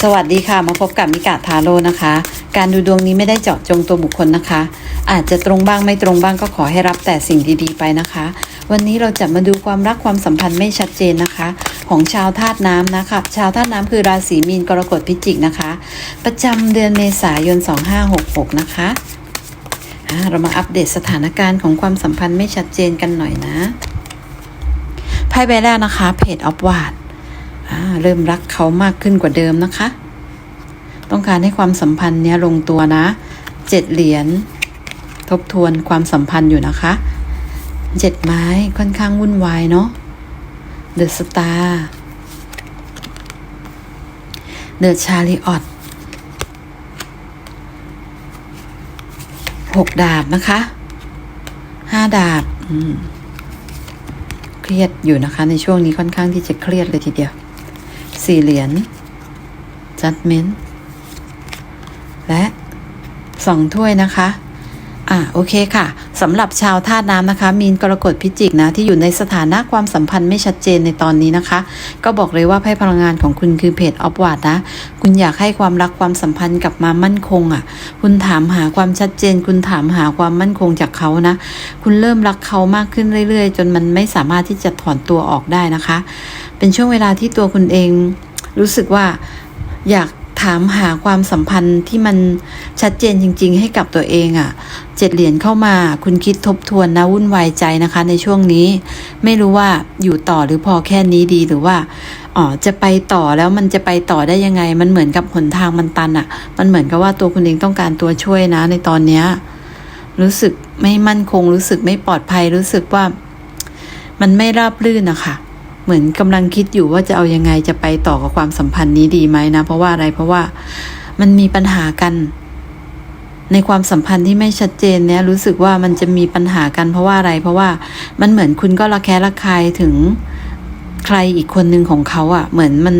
สวัสดีค่ะ มาพบกับมิกาทาโร่นะคะ การดูดวงนี้ไม่ได้เจาะจงตัวบุคคลนะคะ อาจจะตรงบ้างไม่ตรงบ้างก็ขอให้รับแต่สิ่งดีๆไปนะคะ วันนี้เราจะมาดูความรักความสัมพันธ์ไม่ชัดเจนนะคะ ของชาวธาตุน้ำนะคะ ชาวธาตุน้ำคือราศีมีนกรกฎพิจิกนะคะ ประจำเดือนเมษายน 2566 นะคะเรามาอัปเดตสถานการณ์ของความสัมพันธ์ไม่ชัดเจนกันหน่อยนะไพ่ใบแรกนะคะเพจออฟวาดอ่า เริ่มรักเขามากขึ้นกว่าเดิมนะคะ ต้องการให้ความสัมพันธ์เนี้ยลงตัวนะเจ็ดเหรียญทบทวนความสัมพันธ์อยู่นะคะเจ็ดไม้ค่อนข้างวุ่นวายเนาะเดอะสตาร์เดอะชาริออตหกดาบนะคะห้าดาบเครียดอยู่นะคะ ในช่วงนี้ค่อนข้างที่จะเครียดเลยทีเดียว สี่เหรียญ judgment และสองถ้วยนะคะ อ่าโอเคค่ะสำหรับชาวธาตุน้ำนะคะ มีนกรกฎพิจิกนะที่อยู่ในสถานะความสัมพันธ์ไม่ชัดเจนในตอนนี้นะคะ ก็บอกเลยว่าไพ่พลังงานของคุณคือเพจออฟวาดนะ คุณอยากให้ความรักความสัมพันธ์กลับมามั่นคงอะ่ะ คุณถามหาความชัดเจน คุณถามหาความมั่นคงจากเขานะ คุณเริ่มรักเขามากขึ้นเรื่อย ๆ จนมันไม่สามารถที่จะถอนตัวออกได้นะคะ เป็นช่วงเวลาที่ตัวคุณเองรู้สึกว่าอยาก ถามหาความสัมพันธ์ที่มันชัดเจนจริง ๆ ให้กับตัวเองอะ่ะเจ็ดเหรียญเข้ามา คุณคิดทบทวนนะวุ่นวายใจนะคะ ในช่วงนี้ ไม่รู้ว่าอยู่ต่อหรือพอแค่นี้ดีหรือว่าอ๋อจะไปต่อแล้วมันจะไปต่อได้ยังไง มันเหมือนกับหนทางมันตันอะ่ะ มันเหมือนกับว่าตัวคุณเองต้องการตัวช่วยนะ ในตอนเนี้ยรู้สึกไม่มั่นคง รู้สึกไม่ปลอดภัยรู้สึกว่า มันไม่ราบรื่นนะคะ เหมือนกำลังคิดอยู่ว่าจะเอายังไงจะไปต่อกับความสัมพันธ์นี้ดีไหมนะ เพราะว่าอะไรเพราะว่ามันมีปัญหากัน ในความสัมพันธ์ที่ไม่ชัดเจนเนี่ยรู้สึกว่ามันจะมีปัญหากันเพราะว่าอะไร เพราะว่ามันเหมือนคุณก็ระแคะระคายถึงใครอีกคนหนึ่งของเขาอะ่ะ เหมือนมัน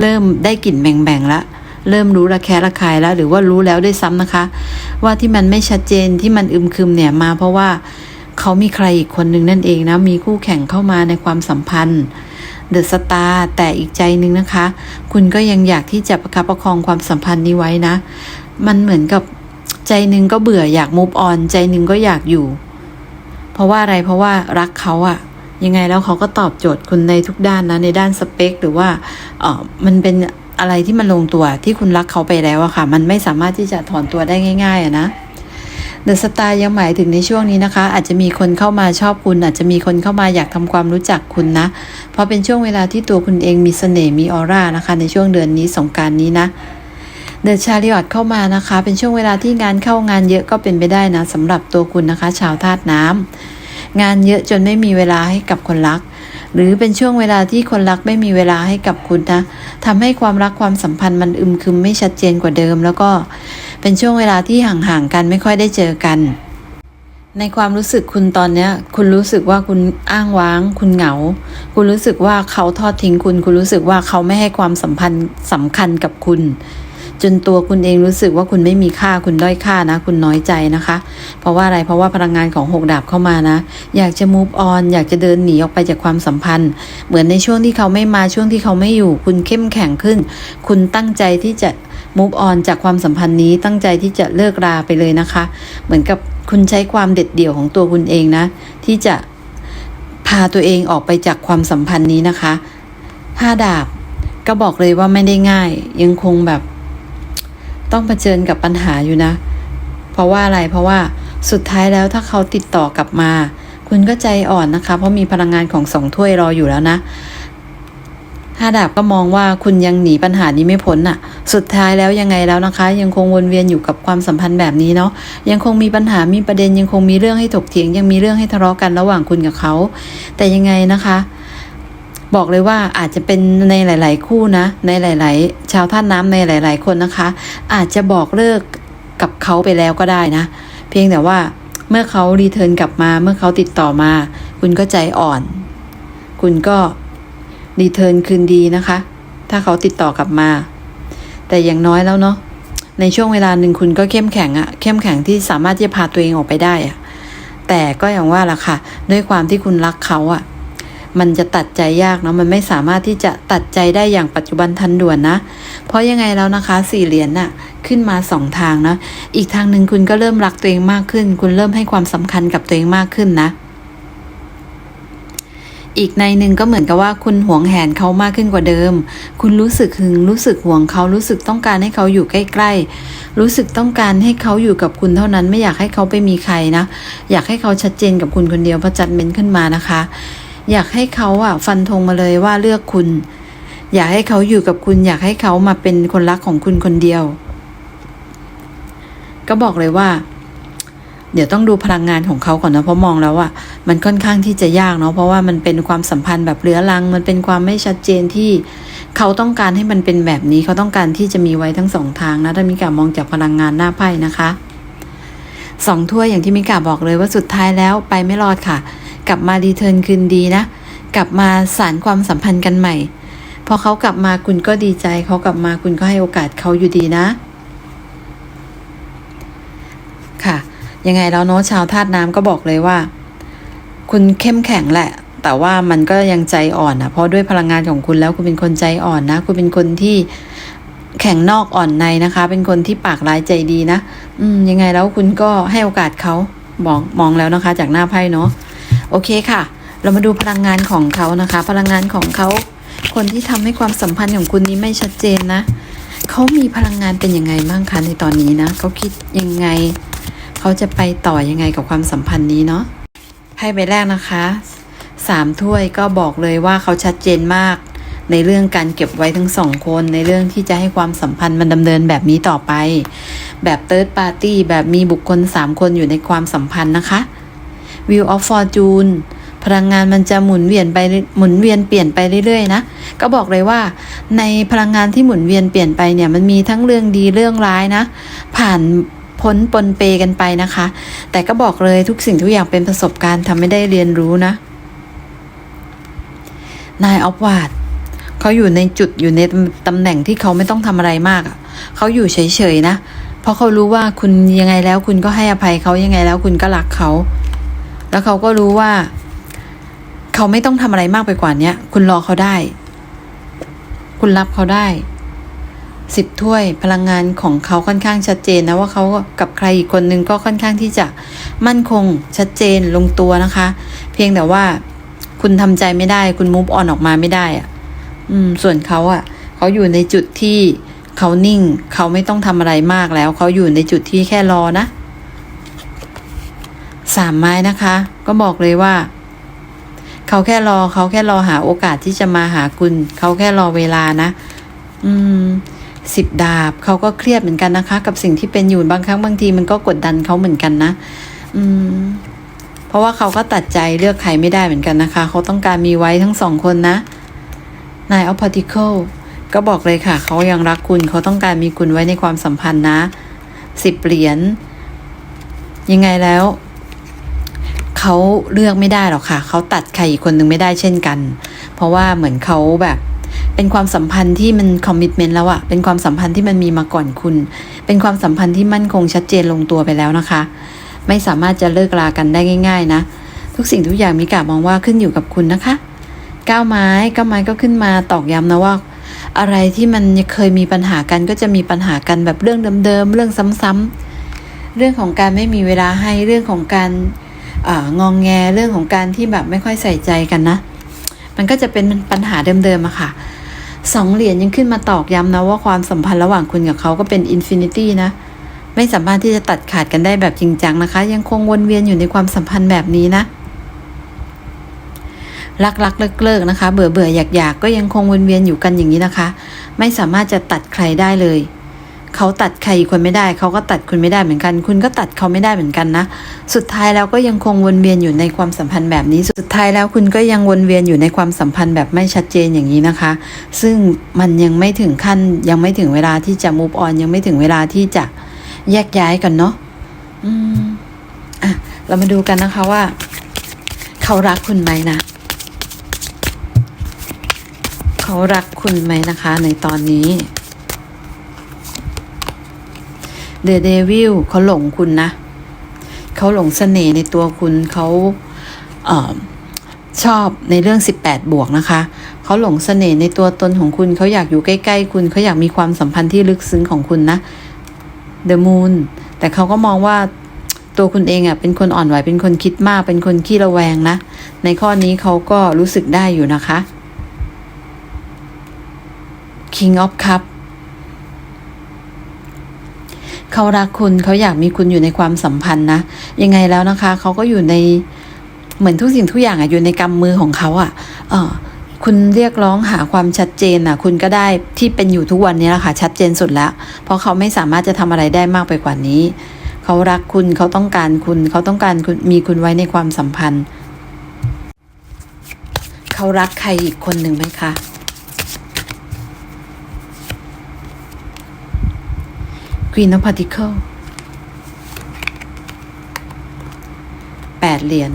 เริ่มได้กลิ่นแบ่งๆละเริ่มรู้ระแคะระคายแล้ว หรือว่ารู้แล้วด้วยซ้ำนะคะ ว่าที่มันไม่ชัดเจนที่มันอึมครึมเนี่ยมาเพราะว่า เขามีใครอีกคนหนึ่งนั่นเองนะ มีคู่แข่งเข้ามาในความสัมพันธ์เดอะสตาร์แต่อีกใจนึงนะคะ คุณก็ยังอยากที่จะประคับประคองความสัมพันธ์นี้ไว้นะ มันเหมือนกับใจนึงก็เบื่ออยากมูฟออนใจนึงก็อยากอยู่ เพราะว่าอะไรเพราะว่ารักเขาอะยังไงแล้วเขาก็ตอบโจทย์คุณในทุกด้านนะ ในด้านสเปค หรือว่าเออมันเป็นอะไรที่มันลงตัวที่คุณรักเขาไปแล้วอะค่ะ มันไม่สามารถที่จะถอนตัวได้ง่าย ๆอะนะ เดอะสตาร์ยังหมายถึงในช่วงนี้นะคะ อาจจะมีคนเข้ามาชอบคุณ อาจจะมีคนเข้ามาอยากทำความรู้จักคุณนะ เพราะเป็นช่วงเวลาที่ตัวคุณเองมีเสน่ห์มีออร่านะคะ ในช่วงเดือนนี้สงการนี้นะเดอะชาริออตเข้ามานะคะ เป็นช่วงเวลาที่งานเข้างานเยอะก็เป็นไปได้นะสำหรับตัวคุณนะคะ ชาวธาตุน้ำ งานเยอะจนไม่มีเวลาให้กับคนรัก หรือเป็นช่วงเวลาที่คนรักไม่มีเวลาให้กับคุณนะทำให้ความรักความสัมพันธ์มันอึมครึมไม่ชัดเจนกว่าเดิม แล้วก็เป็นช่วงเวลาที่ห่างๆกันไม่ค่อยได้เจอกัน ในความรู้สึกคุณตอนเนี้ย คุณรู้สึกว่าคุณอ้างว้าง คุณเหงา คุณรู้สึกว่าเขาทอดทิ้งคุณ คุณรู้สึกว่าเขาไม่ให้ความสัมพันธ์สำคัญกับคุณ จนตัวคุณเองรู้สึกว่าคุณไม่มีค่าคุณด้อยค่านะ คุณน้อยใจนะคะ เพราะว่าอะไรเพราะว่าพลังงานของหกดาบเข้ามานะ อยากจะ move on อยากจะเดินหนีออกไปจากความสัมพันธ์ เหมือนในช่วงที่เขาไม่มาช่วงที่เขาไม่อยู่ คุณเข้มแข็งขึ้น คุณตั้งใจที่จะ move on จากความสัมพันธ์นี้ตั้งใจที่จะเลิกราไปเลยนะคะ เหมือนกับคุณใช้ความเด็ดเดี่ยวของตัวคุณเองนะ ที่จะพาตัวเองออกไปจากความสัมพันธ์นี้นะคะห้าดาบก็บอกเลยว่าไม่ได้ง่าย ยังคงแบบ ต้องเผชิญกับปัญหาอยู่นะ เพราะว่าอะไรเพราะว่าสุดท้ายแล้วถ้าเขาติดต่อกลับมา คุณก็ใจอ่อนนะคะ เพราะมีพลังงานของสองถ้วยรออยู่แล้วนะห้าดาบก็มองว่าคุณยังหนีปัญหานี้ไม่พ้นน่ะ สุดท้ายแล้วยังไงแล้วนะคะ ยังคงวนเวียนอยู่กับความสัมพันธ์แบบนี้เนาะยังคงมีปัญหามีประเด็นยังคงมีเรื่องให้ถกเถียง ยังมีเรื่องให้ทะเลาะกันระหว่างคุณกับเขา แต่ยังไงนะคะ บอกเลยว่าอาจจะเป็นในหลาย ๆ คู่นะ ในหลาย ๆ ชาวท่าน้ำในหลาย ๆ คนนะคะ อาจจะบอกเลิกกับเขาไปแล้วก็ได้นะ เพียงแต่ว่าเมื่อเขารีเทิร์นกลับมา เมื่อเขาติดต่อมา คุณก็ใจอ่อน คุณก็รีเทิร์นคืนดีนะคะ ถ้าเขาติดต่อกลับมา แต่อย่างน้อยแล้วเนาะในช่วงเวลาหนึ่งคุณก็เข้มแข็งอะเข้มแข็งที่สามารถที่จะพาตัวเองออกไปได้อะแต่ก็อย่างว่าล่ะค่ะ ด้วยความที่คุณรักเขาอะ มันจะตัดใจยากเนาะมันไม่สามารถที่จะตัดใจได้อย่างปัจจุบันทันด่วนนะ เพราะยังไงแล้วนะคะสี่เหรียญน่ะขึ้นมาสองทางนะอีกทางหนึ่งคุณก็เริ่มรักตัวเองมากขึ้น คุณเริ่มให้ความสำคัญกับตัวเองมากขึ้นนะอีกในหนึ่งก็เหมือนกับว่าคุณหวงแหนเขามากขึ้นกว่าเดิม คุณรู้สึกหึงรู้สึกห่วงเขารู้สึกต้องการให้เขาอยู่ใกล้ๆ รู้สึกต้องการให้เขาอยู่กับคุณเท่านั้นไม่อยากให้เขาไปมีใครนะ อยากให้เขาชัดเจนกับคุณคนเดียวพอจัดเม้นขึ้นมานะคะ อยากให้เขาอะฟันธงมาเลยว่าเลือกคุณ อยากให้เขาอยู่กับคุณ อยากให้เขามาเป็นคนรักของคุณคนเดียว ก็บอกเลยว่า เดี๋ยวต้องดูพลังงานของเขาก่อนนะเพราะมองแล้วว่ามันค่อนข้างที่จะยากเนาะเพราะว่ามันเป็นความสัมพันธ์แบบเรื้อรัง มันเป็นความไม่ชัดเจนที่เขาต้องการให้มันเป็นแบบนี้เขาต้องการที่จะมีไว้ทั้งสองทางนะถ้ามิกามองจากพลังงานหน้าไพ่นะคะสองถ้วยอย่างที่มิกาบอกเลยว่าสุดท้ายแล้วไปไม่รอดค่ะ กลับมาดีเทิร์นคืนดีนะ กลับมาสารความสัมพันธ์กันใหม่พอเขากลับมาคุณก็ดีใจเขากลับมาคุณก็ให้โอกาสเขาอยู่ดีนะ ค่ะ ยังไงแล้วเนาะชาวธาตุน้ำก็บอกเลยว่า คุณเข้มแข็งแหละ แต่ว่ามันก็ยังใจอ่อนนะเพราะด้วยพลังงานของคุณแล้วคุณเป็นคนใจอ่อนนะ คุณเป็นคนที่แข็งนอกอ่อนในนะคะ เป็นคนที่ปากร้ายใจดีนะ อืม ยังไงแล้วคุณก็ให้โอกาสเขาบอกมองแล้วนะคะ จากหน้าไพ่เนาะ โอเคค่ะ เรามาดูพลังงานของเขานะคะ พลังงานของเขา คนที่ทำให้ความสัมพันธ์ของคุณนี้ไม่ชัดเจนนะเขามีพลังงานเป็นยังไงบ้างคะในตอนนี้นะเขาคิดยังไง เขาจะไปต่อยังไงกับความสัมพันธ์นี้เนาะไพ่ใบแรกนะคะสามถ้วยก็บอกเลยว่าเขาชัดเจนมาก ในเรื่องการเก็บไว้ทั้งสองคน ในเรื่องที่จะให้ความสัมพันธ์มันดำเนินแบบนี้ต่อไป แบบเติร์ดปาร์ตี้แบบมีบุคคลสามคนอยู่ในความสัมพันธ์นะคะ Wheel of Fortune พลังงานมันจะหมุนเวียนไปหมุนเวียนเปลี่ยนไปเรื่อยๆนะก็บอกเลยว่า ในพลังงานที่หมุนเวียนเปลี่ยนไปเนี่ยมันมีทั้งเรื่องดีเรื่องร้ายนะ ผ่านพ้นปนเปกันไปนะคะ แต่ก็บอกเลยทุกสิ่งทุกอย่างเป็นประสบการณ์ทำไม่ได้เรียนรู้นะนายออฟวาดเขาอยู่ในจุดอยู่ในตำแหน่งที่เขาไม่ต้องทำอะไรมากเขาอยู่เฉยๆนะ เพราะเขารู้ว่าคุณยังไงแล้วคุณก็ให้อภัยเขายังไงแล้วคุณก็รักเขา แล้วเขาก็รู้ว่า เขาไม่ต้องทำอะไรมากไปกว่านี้คุณรอเขาได้ คุณรับเขาได้สิบถ้วยพลังงานของเขาค่อนข้างชัดเจนนะว่าเขากับใครอีกคนนึงก็ค่อนข้างที่จะมั่นคงชัดเจนลงตัวนะคะ เพียงแต่ว่าคุณทำใจไม่ได้คุณมูฟออนออกมาไม่ได้อะอืม ส่วนเขาอะเขาอยู่ในจุดที่เขานิ่ง เขาไม่ต้องทำอะไรมากแล้ว เขาอยู่ในจุดที่แค่รอนะ สามไม้นะคะ ก็บอกเลยว่า เขาแค่รอเขาแค่รอหาโอกาสที่จะมาหาคุณ เขาแค่รอเวลานะ อืมสิบดาบเขาก็เครียดเหมือนกันนะคะ กับสิ่งที่เป็นอยู่บางครั้งบางทีมันก็กดดันเขาเหมือนกันนะ อืม เพราะว่าเขาก็ตัดใจเลือกใครไม่ได้เหมือนกันนะคะ เขาต้องการมีไว้ทั้งสองคนนะนายออพาติเคิลก็บอกเลยค่ะ เขายังรักคุณเขาต้องการมีคุณไว้ในความสัมพันธ์นะสิบเหรียญยังไงแล้ว เขาเลือกไม่ได้หรอกค่ะ เขาตัดใครอีกคนหนึ่งไม่ได้เช่นกัน เพราะว่าเหมือนเขาแบบ เป็นความสัมพันธ์ที่มันคอมมิชเมนต์แล้วอะเป็นความสัมพันธ์ที่มันมีมาก่อนคุณ เป็นความสัมพันธ์ที่มั่นคงชัดเจนลงตัวไปแล้วนะคะ ไม่สามารถจะเลิกลากันได้ง่าย ๆ นะ ทุกสิ่งทุกอย่างมีกามองว่าขึ้นอยู่กับคุณนะคะก้าวไม้ก้าวไม้ก็ขึ้นมาตอกย้ำนะว่า อะไรที่มันเคยมีปัญหากันก็จะมีปัญหากันแบบเรื่องเดิมๆเรื่องซ้ำๆเรื่องของการไม่มีเวลาให้เรื่องของการ งองแงเรื่องของการที่แบบไม่ค่อยใส่ใจกันนะ มันก็จะเป็นปัญหาเดิมๆอะค่ะสองเหรียญยังขึ้นมาตอกย้ำนะว่าความสัมพันธ์ระหว่างคุณกับเขาก็เป็นอินฟินิตี้นะ ไม่สามารถที่จะตัดขาดกันได้แบบจริงจังนะคะ ยังคงวนเวียนอยู่ในความสัมพันธ์แบบนี้นะรักรักเลิกเลิกนะคะ เบื่อเบื่ออยากอยากก็ยังคงวนเวียนอยู่กันอย่างนี้นะคะ ไม่สามารถจะตัดใครได้เลย เขาตัดใครอีกคนไม่ได้ เขาก็ตัดคุณไม่ได้เหมือนกัน คุณก็ตัดเขาไม่ได้เหมือนกันนะ สุดท้ายแล้วก็ยังคงวนเวียนอยู่ในความสัมพันธ์แบบนี้ สุดท้ายแล้วคุณก็ยังวนเวียนอยู่ในความสัมพันธ์แบบไม่ชัดเจนอย่างนี้นะคะ ซึ่งมันยังไม่ถึงขั้นยังไม่ถึงเวลาที่จะ move on ยังไม่ถึงเวลาที่จะแยกย้ายกันเนาะอืมอะเรามาดูกันนะคะว่า เขารักคุณไหมนะ เขารักคุณไหมนะคะ ในตอนนี้ เดอะเดวิลเขาหลงคุณนะ เขาหลงเสน่ห์ในตัวคุณเขาเออชอบในเรื่อง 18 บวกนะคะ เขาหลงเสน่ห์ในตัวตนของคุณ เขาอยากอยู่ใกล้ ๆ คุณ เขาอยากมีความสัมพันธ์ที่ลึกซึ้งของคุณนะ The Moon แต่เขาก็มองว่าตัวคุณเองอะเป็นคนอ่อนไหว เป็นคนคิดมาก เป็นคนขี้ระแวงนะ ในข้อนี้เขาก็รู้สึกได้อยู่นะคะ King of Cup เขารักคุณเขาอยากมีคุณอยู่ในความสัมพันธ์นะยังไงแล้วนะคะเขาก็อยู่ในเหมือนทุกสิ่งทุกอย่างอะอยู่ในกำมือของเขาอะเออคุณเรียกร้องหาความชัดเจนอะคุณก็ได้ที่เป็นอยู่ทุกวันนี้แหละค่ะชัดเจนสุดแล้ว เพราะเขาไม่สามารถจะทำอะไรได้มากไปกว่านี้ เขารักคุณเขาต้องการคุณ เขาต้องการคุณมีคุณไว้ในความสัมพันธ์ เขารักใครอีกคนหนึ่งไหมคะ Queen of Pentacles แปดเหรียญ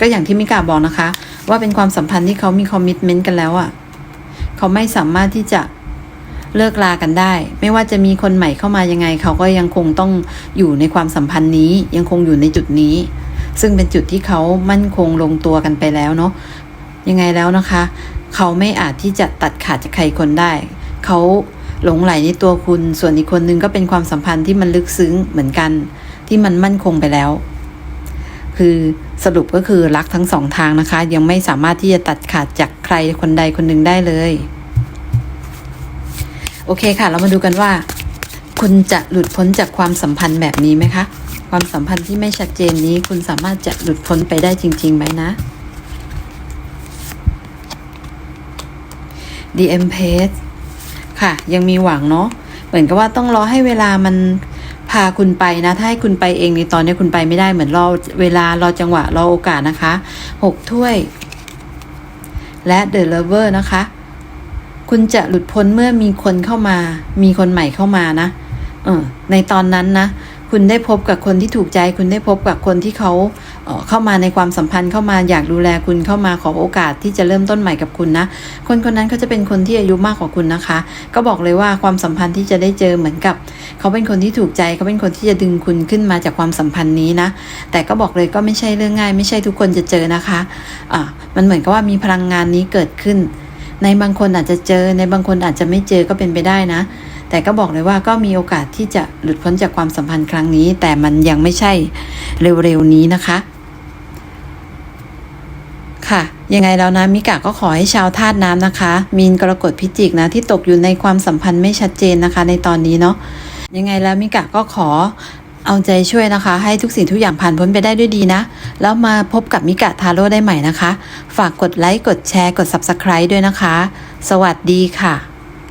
ก็อย่างที่มิกาบอกนะคะ ว่าเป็นความสัมพันธ์ที่เขามีคอมมิชเมนต์กันแล้วอะ่ะ เขาไม่สามารถที่จะเลิกลากันได้ ไม่ว่าจะมีคนใหม่เข้ามายังไง เขาก็ยังคงต้องอยู่ในความสัมพันธ์นี้ ยังคงอยู่ในจุดนี้ ซึ่งเป็นจุดที่เขามั่นคงลงตัวกันไปแล้วเนาะยังไงแล้วนะคะ เขาไม่อาจที่จะตัดขาดจากใครคนได้ เขา หลงไหลในตัวคุณ ส่วนอีกคนนึงก็เป็นความสัมพันธ์ที่มันลึกซึ้งเหมือนกัน ที่มันมั่นคงไปแล้ว คือสรุปก็คือรักทั้งสองทางนะคะ ยังไม่สามารถที่จะตัดขาดจากใครคนใดคนหนึ่งได้เลย โอเคค่ะ เรามาดูกันว่า คุณจะหลุดพ้นจากความสัมพันธ์แบบนี้ไหมคะ ความสัมพันธ์ที่ไม่ชัดเจนนี้คุณสามารถจะหลุดพ้นไปได้จริงๆไหมนะ The Empress ค่ะ ยังมีหวังเนาะเหมือนกับว่าต้องรอให้เวลามันพาคุณไปนะ ถ้าให้คุณไปเองในตอนนี้คุณไปไม่ได้เหมือนรอเวลารอจังหวะรอโอกาสนะคะหกถ้วย และ The Lover นะคะ คุณจะหลุดพ้นเมื่อมีคนเข้ามา มีคนใหม่เข้ามานะเออในตอนนั้นนะ คุณได้พบกับคนที่ถูกใจ คุณได้พบกับคนที่เขา เข้ามาในความสัมพันธ์เข้ามาอยากดูแลคุณเข้ามาขอโอกาสที่จะเริ่มต้นใหม่กับคุณนะ คนคนนั้นเขาจะเป็นคนที่อายุมากกว่าคุณนะคะ ก็บอกเลยว่าความสัมพันธ์ที่จะได้เจอเหมือนกับ เขาเป็นคนที่ถูกใจเขาเป็นคนที่จะดึงคุณขึ้นมาจากความสัมพันธ์นี้นะ แต่ก็บอกเลยก็ไม่ใช่เรื่องง่าย ไม่ใช่ทุกคนจะเจอนะคะอ่ามันเหมือนกับว่ามีพลังงานนี้เกิดขึ้น ในบางคนอาจจะเจอในบางคนอาจจะไม่เจอก็เป็นไปได้นะ แต่ก็บอกเลยว่าก็มีโอกาสที่จะหลุดพ้นจากความสัมพันธ์ครั้งนี้ แต่มันยังไม่ใช่เร็วๆนี้นะคะ ค่ะ ยังไงแล้วนะมิกะก็ขอให้ชาวธาตุน้ำนะคะ มีนกรกฎพิจิกนะที่ตกอยู่ในความสัมพันธ์ไม่ชัดเจนนะคะ ในตอนนี้เนาะยังไงแล้วมิกะก็ขอเอาใจช่วยนะคะ ให้ทุกสิ่งทุกอย่างผ่านพ้นไปได้ด้วยดีนะ แล้วมาพบกับมิกะทาโร่ได้ใหม่นะคะ ฝากกดไลค์กดแชร์กด Subscribe ด้วยนะคะ สวัสดีค่ะ